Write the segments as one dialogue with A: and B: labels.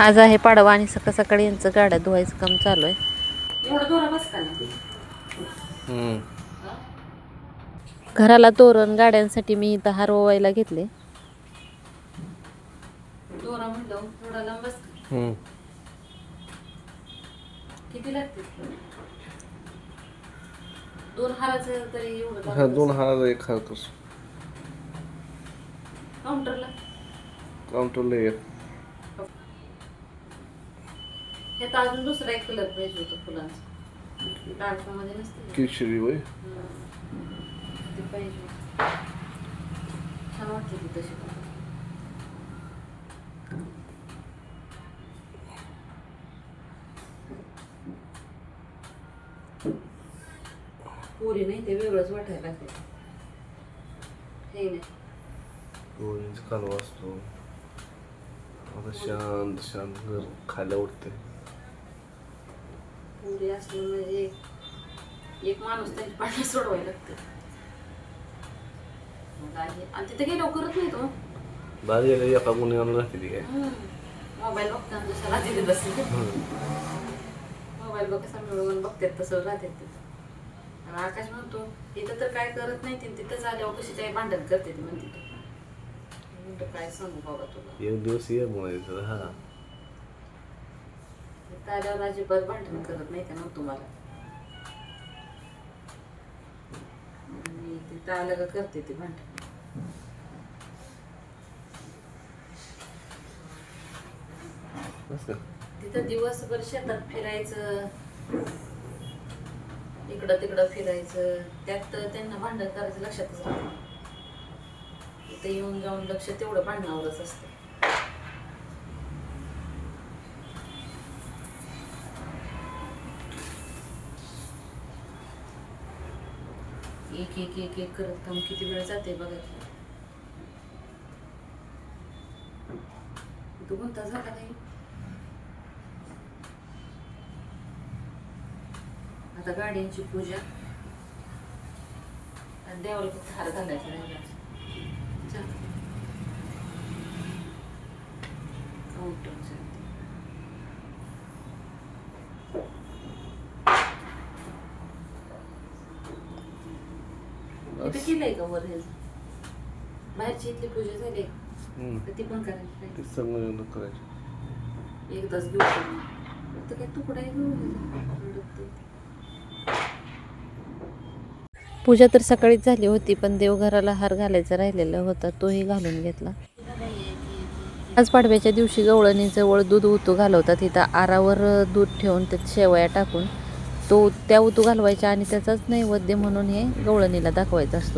A: आज आहे पाडवा आणि सकाळ सकाळी यांचं गाड्या धुवायचं काम चालू आहे. घराला तोरण गाड्यांसाठी मी इथं हार ओवायला घेतले
B: दोन हाराचं तरी एवढं
C: हा दोन हार एक हार तस.
B: काउंटरला?
C: काउंटरला एक.
B: हे तर अजून दुसरा एक कलर पाहिजे होतं फुलांचा. डार्कमध्ये नसते का?
C: केशरी वय.
B: ते पाहिजे छान वाटते ती तशी पण. पोरी नाही ते वेगळंच वाटायला लागते हे नाही.
C: कालवा असतो. आता शांत शांत घर खायला उठते
B: पुरी असली म्हणजे एक माणूस त्यांची पाठी सोडवायला लागते. आणि तिथे काही लवकरच नाही तो.
C: बाहेर गेले एका गुन्हे आणून राहते ती काय
B: मोबाईल बघताना जसं राहते ते तसं. मोबाईल बघ मिळवून बघतात तसं राहते ते. आणि आकाश म्हणतो इथं तर काय करत नाही ते तिथं आल्यावर कशी काही भांडण करते ती म्हणते तू. म्हणतो काय सांगू बाबा तुला?
C: एक दिवस ये म्हणायचं हा.
B: आल्यावर अजिबात भांडण करत नाही मग तुम्हाला? तिथं आलं का करते ती भांडण. तिथं दिवसभर शेतात फिरायचं इकडं तिकडं फिरायचं त्यात त्यांना भांडण करायचं लक्षातच राहत इथं येऊन जाऊन लक्ष तेवढं भांडणावरच असतं. एक एक एक एक करत काम किती वेळ जाते बघा तू कोणता झाला नाही? आता गाड्यांची पूजा. आणि देवाला फक्त हार घालायचा राहिला इथं हे बाहेरची इथली पूजा झाली. तर ती पण करायची नाही
C: ते सगळं करायचं.
B: एकदाच घेऊ. फक्त काय
A: पूजा तर सकाळीच झाली होती पण देवघराला हार घालायचा राहिलेला होता तोही घालून घेतला. आज पाडव्याच्या दिवशी गवळणीजवळ दूध उतू घालवतात. तिथं आरावर दूध ठेवून त्यात शेवया टाकून तो त्या उतू घालवायच्या आणि त्याचाच नैवेद्य म्हणून हे गवळणीला दाखवायचा असतो.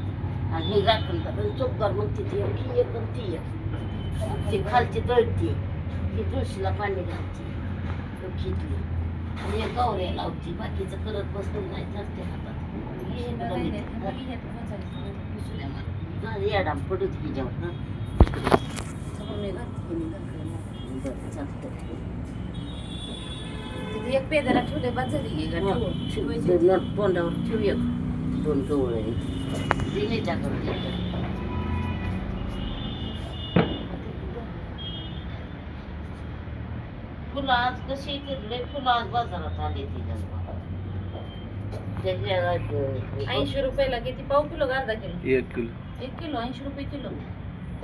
D: आणि राखणदार आणि चोपदार मग तिथे एक ही एक ती एक ती खालची तळती. ही तुळशीला पाणी घालते. घेतली आणि एक गौऱ्या लावती. बाकीचं करत बसलं नाही चालते हातात. येडा पडत हिच्यावर
B: तिथे एक पेदाला ठेवले बाद झाली.
D: ते. तोंडावर ठेवू एक. दोन गवळ दिले टाकून फुलं आज कशी तिथले फुलं आज बाजारात आले ती
B: ऐंशी रुपयाला किती? पाव किलो का अर्धा किलो?
C: एक किलो.
B: एक किलो ऐंशी रुपये किलो.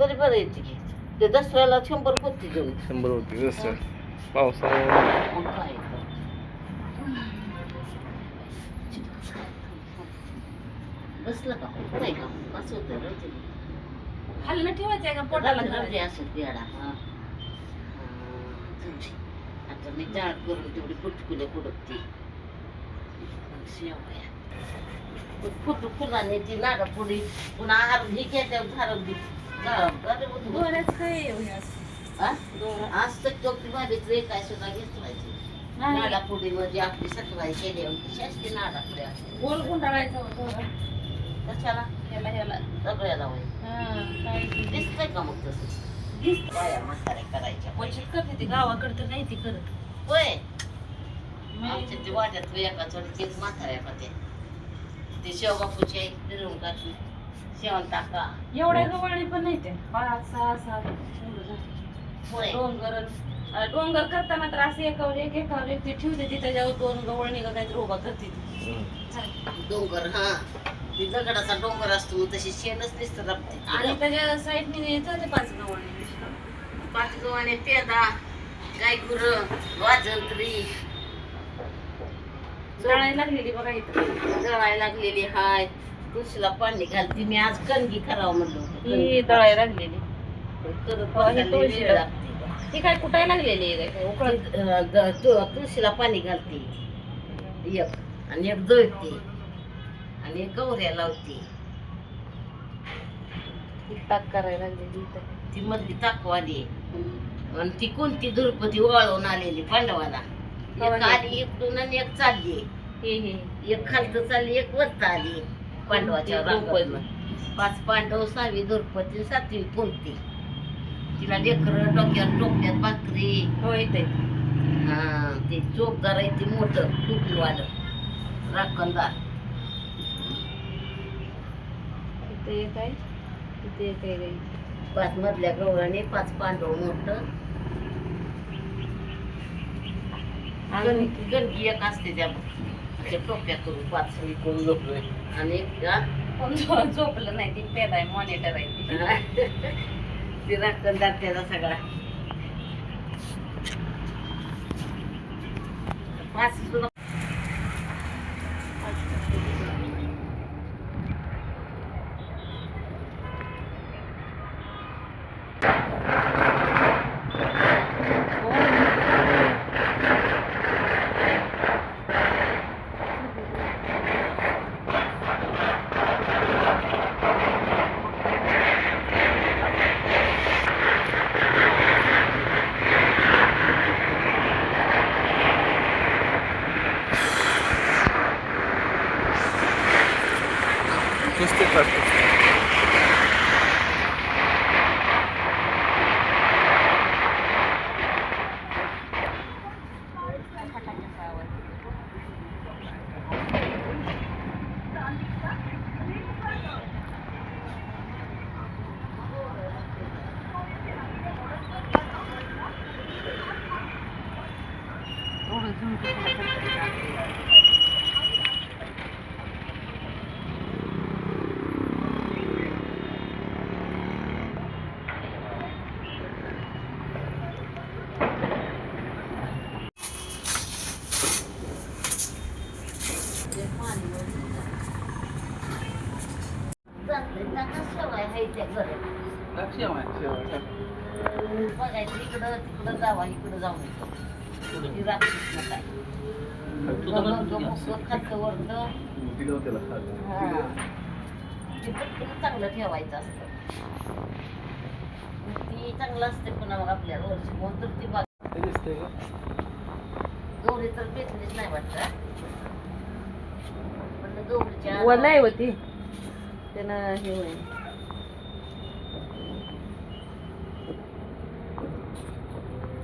D: तरी बरं येते की ते दसऱ्याला शंभर होती देऊन
C: शंभर होती पावसामुळे
D: मग काय? बसलं का नाही का असं होतं रे ते.
B: खाल्लं ठेवायचं का पोटाला?
D: गर्दी असेल पेडा हा. आता मी जाळ करून तेवढी पुटकुले पुडकती शेवया फुटू फुलाने ती नागा पुढे पुन्हा हार ही घेत्या झाडं बी
B: दोऱ्याच काय एवढे असं? दोरा.
D: आज तर टोपी भाजीत काय सुद्धा. नाडा पुढे मध्ये आपली सटवाई केली असते नाडा पुढे
B: गोल गुंडाळायचा दोरा.
D: कशाला?
B: ह्याला ह्याला.
D: सगळ्याला होय.
B: काय ते?
D: दिसतंय का मग तसं?
B: दिसतं.
D: बाया म्हाताऱ्या करायच्या?
B: करते ती गावाकडे तर नाही ती करत.
D: होय. आमच्या ते एका म्हाताऱ्या ते शेवबापूचे फिरवून टाकली शेवण टाका.
B: एवढ्या पण नाही ते पाच सहा सात.
D: होय.
B: डोंगर डोंगर करताना तर असं एकावर एक एकावर एक ती ठेवते. ती त्याच्यावर दोन गवळ निघत आहेत उभा करते.
D: डोंगर हा. ती दगडाचा डोंगर असतो तशी शेणच दिसत
B: आणि त्याच्या साईडने येतं ते पाच गवळ
D: पाच गव्हाणे पेंदा गाय गुर वाजंत्री.
B: जळायला लागलेली बघा इथं.
D: जळायला लागलेली हाय. तुळशीला पाणी घालते मी आज कणगी करावं म्हणलो
B: ही दळायला लागलेली.
D: करत
B: हो, ही
D: बसायला
B: तुळशी
D: वेळ लागते.
B: ती काय कुठायला लागलेली आहे काय? उकळत.
D: अं, द- तु- तुळशीला पाणी घालते. एक आणि एक दळते आणि गौऱ्या लावते
B: ताक करायला लागलेली इथं.
D: ती मधली ताकवाली आणि ती कोणती? दुर्पती वळवून आलेली पांडवाला. एक आली इकडून आणि एक चालली.
B: हे हे.
D: एक खालतं चालली एक वरत आली. पांडवाच्या
B: द्रौपदी.
D: रांगातनं. पाच पांडव सहावी दुर्पती सातवी कोणती? तिला लेकर डोक्यात टोपल्यात भाकरी.
B: हो
D: हा ते चोपदार आहे ते मोठं टोपीवालं राखणदार.
B: इथे एक आहे तिथे एक आहे गाई.
D: पाच मधल्या गवळाने पाच पांडव मोठं
B: आणि
D: गणगी एक असते त्या त्या टोप्या करून पाच
C: कोण झोपलोय
D: आणि एक हा?
B: कोण झो- झोपलं नाही ती पेद आहे मॉनिटर आहे ती.
D: ते राखणदार त्याचा सगळा पाच सुद्धा
C: नुसते काढतो
D: जाते नका सवय आहे त्या घरात बघायचं इकडं तिकडं जावा इकडं जाऊ नका. ती रात्रीच नका खातं वरतं हा. ते पटकन चांगलं ठेवायचं असतं. ती चांगलं असते पुन्हा मग आपल्याला वर्षी कोण तर ती बघ. गौरी तर भेटलीच नाही वाटतं. पण गौरीच्या
B: वला आहे होती. त्यानं हे होईल बाबा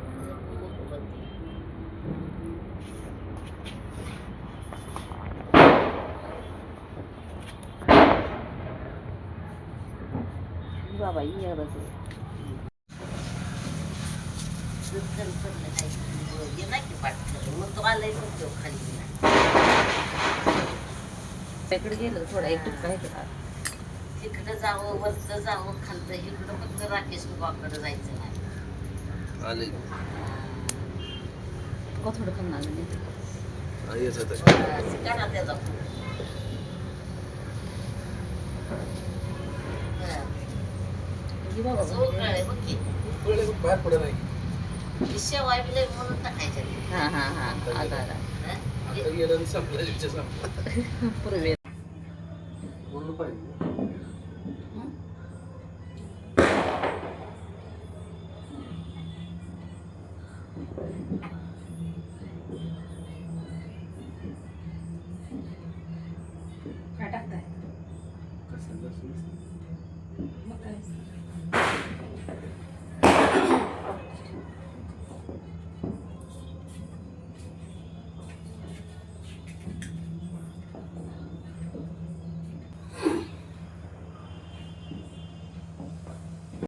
B: ये बस
D: दुसरं पडलं नाही गेला की पाठलं मग तो आलाय मग तो खाली गेला
B: इकडे गेलं थोडा एक टुक्का आहे का
D: तिकडं जावं वरचं जावं खालतं इकडं फक्त राकेश बाबाकडं जायचं नाही.
C: आले.
B: का थोडं खाणार
D: करा त्याचा
C: बाहेर पडे नाही
D: शेवाय म्हणून टाकायच्या.
B: हा. हा हा आला
D: हा?
C: गेलं संपला
B: पूर्वी
C: बोललं पाहिजे.